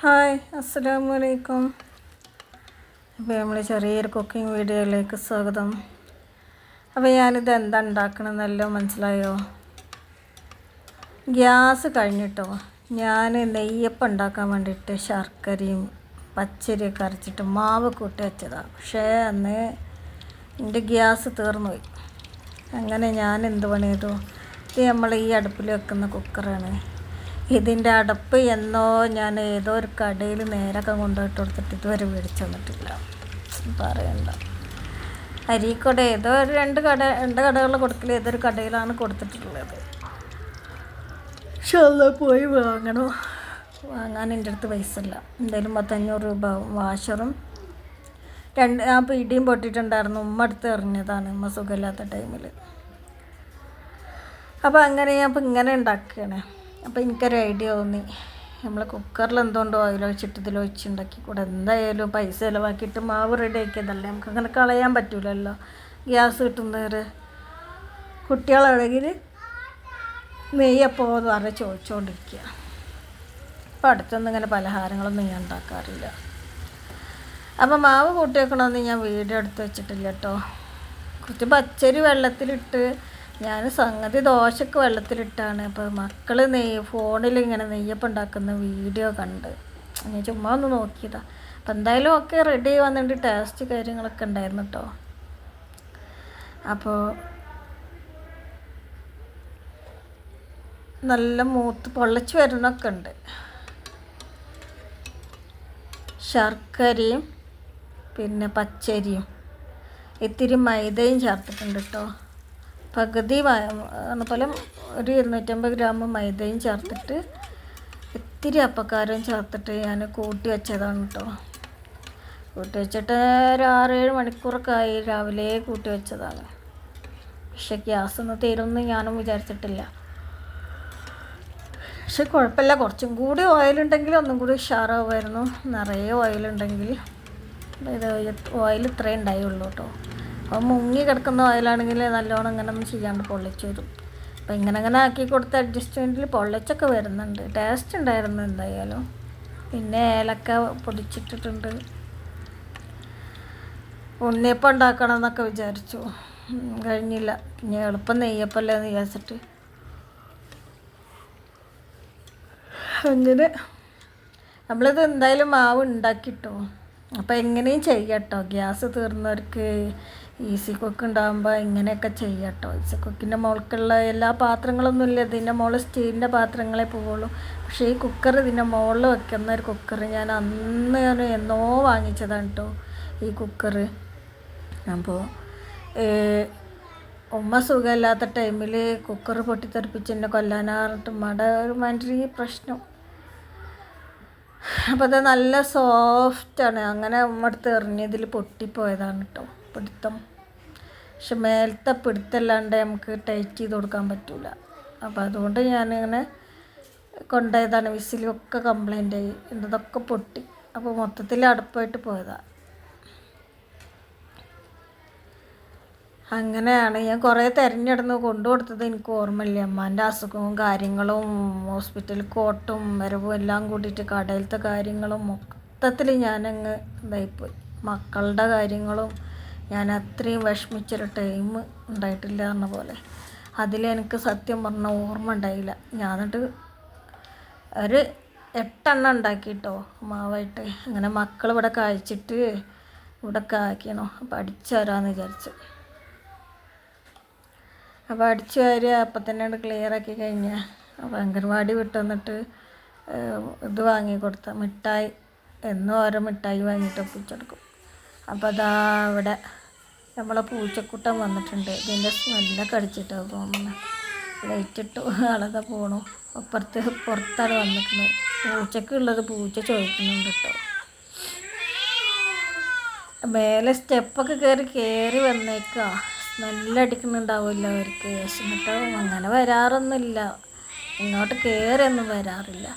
Hi അസ്സലാമു അലൈക്കും അപ്പോൾ നമ്മൾ ചെറിയൊരു കുക്കിംഗ് വീഡിയോയിലേക്ക് സ്വാഗതം. അപ്പോൾ ഞാനിത് എന്താ ഉണ്ടാക്കണമെന്നല്ലോ മനസ്സിലായോ? ഗ്യാസ് കഴിഞ്ഞിട്ടോ? ഞാൻ നെയ്യപ്പം ഉണ്ടാക്കാൻ വേണ്ടിയിട്ട് ശർക്കരയും പച്ചരിയൊക്കെ അരച്ചിട്ട് മാവ് കൂട്ടി വെച്ചതാണ് പക്ഷേ അന്ന് എന്റെ ഗ്യാസ് തീർന്നുപോയി. അങ്ങനെ ഞാൻ എന്ത് പണി ചെയ്തു ഇത് നമ്മൾ ഈ അടുപ്പിൽ വെക്കുന്ന കുക്കറാണ്. ഇതിന്റെ അടപ്പ് എന്നോ ഞാൻ ഏതോ ഒരു കടയിൽ നേരൊക്കെ കൊണ്ടുപോയിട്ട് കൊടുത്തിട്ട് ഇതുവരെ മേടിച്ചു തന്നിട്ടില്ല പറയണ്ട. അരീക്കോടെ ഏതോ ഒരു രണ്ട് കട രണ്ട് കടകളിൽ കൊടുക്കില്ല ഏതൊരു കടയിലാണ് കൊടുത്തിട്ടുള്ളത്. പക്ഷെ അത് പോയി വാങ്ങണോ? വാങ്ങാൻ എന്റെ അടുത്ത് പൈസ ഇല്ല. എന്തായാലും പത്തഞ്ഞൂറ് രൂപ. വാഷറും. രണ്ട് ആ പിടിയും പൊട്ടിയിട്ടുണ്ടായിരുന്നു. ഉമ്മ അടുത്ത് എറിഞ്ഞതാണ്. ഉമ്മ സുഖമില്ലാത്ത ടൈമിൽ അപ്പോൾ അങ്ങനെ ഞാൻ അപ്പോൾ ഇങ്ങനെ ഉണ്ടാക്കുകയാണ്. അപ്പോൾ എനിക്കൊരു ഐഡിയ തോന്നി. നമ്മൾ കുക്കറിൽ എന്തുകൊണ്ടോ ഇതിൽ ഒഴിച്ചുണ്ടാക്കി കൂടെ എന്തായാലും പൈസ ചിലവാക്കിയിട്ട് മാവ് റെഡി ആക്കിയതല്ലേ? നമുക്ക് അങ്ങനെ കളയാൻ പറ്റൂലല്ലോ. ഗ്യാസ് കിട്ടുന്നവർ കുട്ടികളാണെങ്കിൽ നെയ്യപ്പോൾ എന്ന് പറഞ്ഞ് ചോദിച്ചുകൊണ്ടിരിക്കുക അപ്പോൾ അടുത്തൊന്നും ഇങ്ങനെ പലഹാരങ്ങളൊന്നും ഞാൻ ഉണ്ടാക്കാറില്ല അപ്പോൾ മാവ് കൂട്ടി വെക്കണമെന്ന് ഞാൻ വീഡിയോ വെച്ചിട്ടില്ല കേട്ടോ കുറച്ച് പച്ചരി വെള്ളത്തിലിട്ട് ഞാൻ സംഗതി ദോശക്ക് വെള്ളത്തിലിട്ടാണ്. അപ്പോൾ മക്കൾ നെയ്യ് ഫോണിൽ ഇങ്ങനെ നെയ്യപ്പം ഉണ്ടാക്കുന്ന വീഡിയോ കണ്ട്. ഞാൻ ചുമ്മാ ഒന്ന് നോക്കിയതാ. അപ്പം എന്തായാലും ഒക്കെ റെഡി വന്നിട്ട് ടേസ്റ്റ് കാര്യങ്ങളൊക്കെ ഉണ്ടായിരുന്നു കേട്ടോ അപ്പോൾ നല്ല മൂത്ത് പൊള്ളച്ച് വരുന്നൊക്കെ ഉണ്ട്. ശർക്കരയും പിന്നെ പച്ചരിയും. ഇത്തിരി മൈദയും ചേർത്തിട്ടുണ്ട് കേട്ടോ പകുതി പോലെ ഒരു ഇരുന്നൂറ്റമ്പത് ഗ്രാം മൈദയും ചേർത്തിട്ട് ഇത്തിരി അപ്പക്കാരവും ചേർത്തിട്ട് ഞാൻ കൂട്ടി വെച്ചതാണ് കേട്ടോ കൂട്ടി വെച്ചിട്ട് ഒരു ആറേഴ് മണിക്കൂറൊക്കെ ആയി രാവിലെ കൂട്ടി വെച്ചതാണ്. പക്ഷെ ഗ്യാസ് ഒന്ന് തീരുമെന്ന് ഞാനും വിചാരിച്ചിട്ടില്ല. പക്ഷെ കുഴപ്പമില്ല കുറച്ചും കൂടി ഓയിലുണ്ടെങ്കിൽ ഒന്നും കൂടി ഉഷാറാവുമായിരുന്നു. നിറയെ ഓയിലുണ്ടെങ്കിൽ ഇത് ഓയിൽ ഇത്രയേ ഉണ്ടായുള്ളൂ കേട്ടോ അപ്പോൾ മുങ്ങി കിടക്കുന്ന ഓയിലാണെങ്കിൽ നല്ലോണം ഇങ്ങനെ ഒന്നും ചെയ്യാണ്ട് പൊള്ളിച്ച് വരും. അപ്പോൾ ഇങ്ങനെ ആക്കി കൊടുത്ത അഡ്ജസ്റ്റ്മെന്റിൽ പൊള്ളിച്ചൊക്കെ വരുന്നുണ്ട്. ടേസ്റ്റ് ഉണ്ടായിരുന്നു എന്തായാലും. പിന്നെ ഏലക്ക പൊടിച്ചിട്ടിട്ടുണ്ട്. ഉണ്ണിയപ്പം ഉണ്ടാക്കണം എന്നൊക്കെ വിചാരിച്ചു. കഴിഞ്ഞില്ല. പിന്നെ എളുപ്പം നെയ്യപ്പല്ലേ എന്ന് വിചാരിച്ചിട്ട്. അങ്ങനെ നമ്മളിത് എന്തായാലും മാവ് ഉണ്ടാക്കിട്ടോ. അപ്പോൾ എങ്ങനെയും ചെയ്യട്ടോ ഗ്യാസ് തീർന്നവർക്ക് ഈസി കുക്ക് ഉണ്ടാകുമ്പോൾ ഇങ്ങനെയൊക്കെ ചെയ്യട്ടോ. ഈസി കുക്കിന്റെ മുകൾക്കുള്ള എല്ലാ പാത്രങ്ങളൊന്നും ഇല്ല. ഇതിന്റെ മുകളിൽ സ്റ്റീലിന്റെ പാത്രങ്ങളെ പോവുള്ളൂ. പക്ഷേ ഈ കുക്കർ ഇതിന്റെ മുകളിൽ വെക്കുന്ന ഒരു കുക്കർ ഞാൻ അന്ന് ഞാൻ എന്നോ വാങ്ങിച്ചതാണ് കേട്ടോ ഈ കുക്കർ. അപ്പോൾ ഉമ്മ സുഖമില്ലാത്ത ടൈമിൽ കുക്കർ പൊട്ടിത്തെറിപ്പിച്ച് എന്നെ കൊല്ലാനാറിട്ട് മട ഒരു മാതിരി പ്രശ്നം. അപ്പോൾ അത് നല്ല സോഫ്റ്റാണ്. അങ്ങനെ ഉമ്മ എടുത്ത് എറിഞ്ഞതിൽ പൊട്ടിപ്പോയതാണ് കേട്ടോ പിടുത്തം. പക്ഷെ മേലത്തെ പിടുത്തല്ലാണ്ട് നമുക്ക് ടൈറ്റ് ചെയ്ത് കൊടുക്കാൻ പറ്റില്ല അപ്പോൾ അതുകൊണ്ട് ഞാനിങ്ങനെ കൊണ്ടുപോയതാണ് വിസിലൊക്കെ കംപ്ലൈന്റ് ആയി. ഇതൊക്കെ പൊട്ടി. അപ്പോൾ മൊത്തത്തിൽ അടുപ്പായിട്ട് പോയതാണ് അങ്ങനെയാണ് ഞാൻ കുറേ തിരഞ്ഞെടുന്ന് കൊണ്ടു കൊടുത്തത് എനിക്ക് ഓർമ്മയില്ല. അമ്മാന്റെ അസുഖവും കാര്യങ്ങളും ഹോസ്പിറ്റൽ കോട്ടും വരവും എല്ലാം കൂട്ടിയിട്ട് കടയിലത്തെ കാര്യങ്ങളും മൊത്തത്തിൽ ഞാനങ്ങ് ഇതായിപ്പോയി. മക്കളുടെ കാര്യങ്ങളും ഞാൻ അത്രയും വിഷമിച്ചൊരു ടൈം ഉണ്ടായിട്ടില്ല എന്ന പോലെ. അതിലെനിക്ക് സത്യം പറഞ്ഞ ഓർമ്മ ഉണ്ടായില്ല. ഞാൻ എന്നിട്ട് ഒരു എട്ടെണ്ണം ഉണ്ടാക്കിയിട്ടോ മാവായിട്ട്. അങ്ങനെ മക്കൾ ഇവിടെ കഴിച്ചിട്ട് ഇവിടെ കായ്ക്കണോ അപ്പം അടിച്ചു തരാമെന്ന് വിചാരിച്ചു. അപ്പോൾ അടിച്ചു വാരി അപ്പം തന്നെ ക്ലിയർ ആക്കി കഴിഞ്ഞാൽ അപ്പോൾ അംഗൻവാടി വിട്ട് വന്നിട്ട് ഇത് വാങ്ങി കൊടുത്ത. മിഠായി എന്നും ഓരോ മിഠായി വാങ്ങിയിട്ട് ഒപ്പിച്ചെടുക്കും. അപ്പോൾ അതാ ഇവിടെ നമ്മളെ പൂച്ചക്കുട്ടൻ വന്നിട്ടുണ്ട്. ഇതിന്റെ സ്മെല്ലൊക്കെ അടിച്ചിട്ടാണ് തോന്നുന്നത് ലൈറ്റ് ഇട്ടു ആളതാ പോണു. അപ്പുറത്ത് പുറത്താണ് വന്നിട്ടുണ്ട് പൂച്ചക്കുള്ളത് പൂച്ച ചോദിക്കുന്നുണ്ട് കേട്ടോ മേലെ സ്റ്റെപ്പൊക്കെ കയറി കയറി വന്നേക്കാ. സ്മെല്ലടിക്കുന്നുണ്ടാവില്ല അവർക്ക്. വിശന്നിട്ടോ അങ്ങനെ വരാറൊന്നുമില്ല. ഇങ്ങോട്ട് കയറിയൊന്നും വരാറില്ല.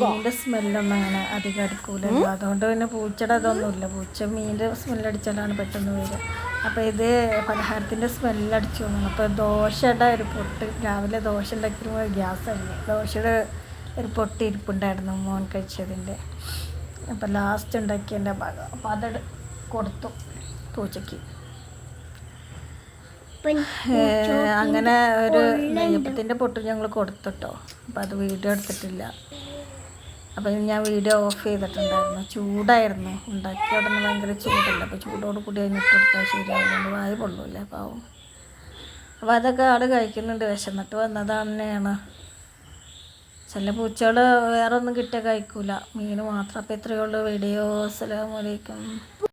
മീനിന്റെ സ്മെല്ലൊന്നും അങ്ങനെ അധികം അടിക്കൂലല്ലോ അതുകൊണ്ട് പിന്നെ പൂച്ചയുടെ അതൊന്നുമില്ല പൂച്ച മീനിന്റെ സ്മെല്ലടിച്ചാലാണ് പെട്ടെന്ന് വരിക. അപ്പോൾ ഇത് പലഹാരത്തിന്റെ സ്മെല്ലടിച്ചു. തോന്നുന്നു അപ്പോൾ ദോശയുടെ ഒരു പൊട്ട് രാവിലെ ദോശ ഉണ്ടാക്കിയപ്പോൾ ഗ്യാസ് അല്ലേ ദോശയുടെ ഒരു പൊട്ട് ഇരിപ്പുണ്ടായിരുന്നു മോൻ കഴിച്ചതിന്റെ. അപ്പോൾ ലാസ്റ്റ് ഉണ്ടാക്കിയതിന്റെ ഭാഗം. അപ്പോൾ അത് കൊടുത്തു പൂച്ചയ്ക്ക്. അങ്ങനെ ഒരു നെയ്യപ്പത്തിന്റെ പൊട്ട് ഞങ്ങൾ കൊടുത്തിട്ടോ. അപ്പോൾ അത് വീഡിയോ എടുത്തിട്ടില്ല. അപ്പോൾ ഞാൻ വീഡിയോ ഓഫ് ചെയ്തിട്ടുണ്ടായിരുന്നു. ചൂടായിരുന്നു. ഉണ്ടാക്കിയ ഉടനെ ഭയങ്കര ചൂടല്ല. അപ്പോൾ ചൂടോട് കൂടി അതിന് ഇട്ടെടുത്താൽ ശരിയാവുന്നുണ്ട് വായ പൊള്ളൂല്ലേ പാവം. അപ്പോൾ അതൊക്കെ ആൾ കഴിക്കുന്നുണ്ട്. വിശന്നിട്ട് വന്നതാണ് ചില പൂച്ചകൾ വേറെ ഒന്നും കിട്ടിയാൽ കഴിക്കൂല. മീൻ മാത്രം അപ്പോൾ ഇത്രയേ ഉള്ളൂ. വീഡിയോ അസ്സലാമലൈക്കും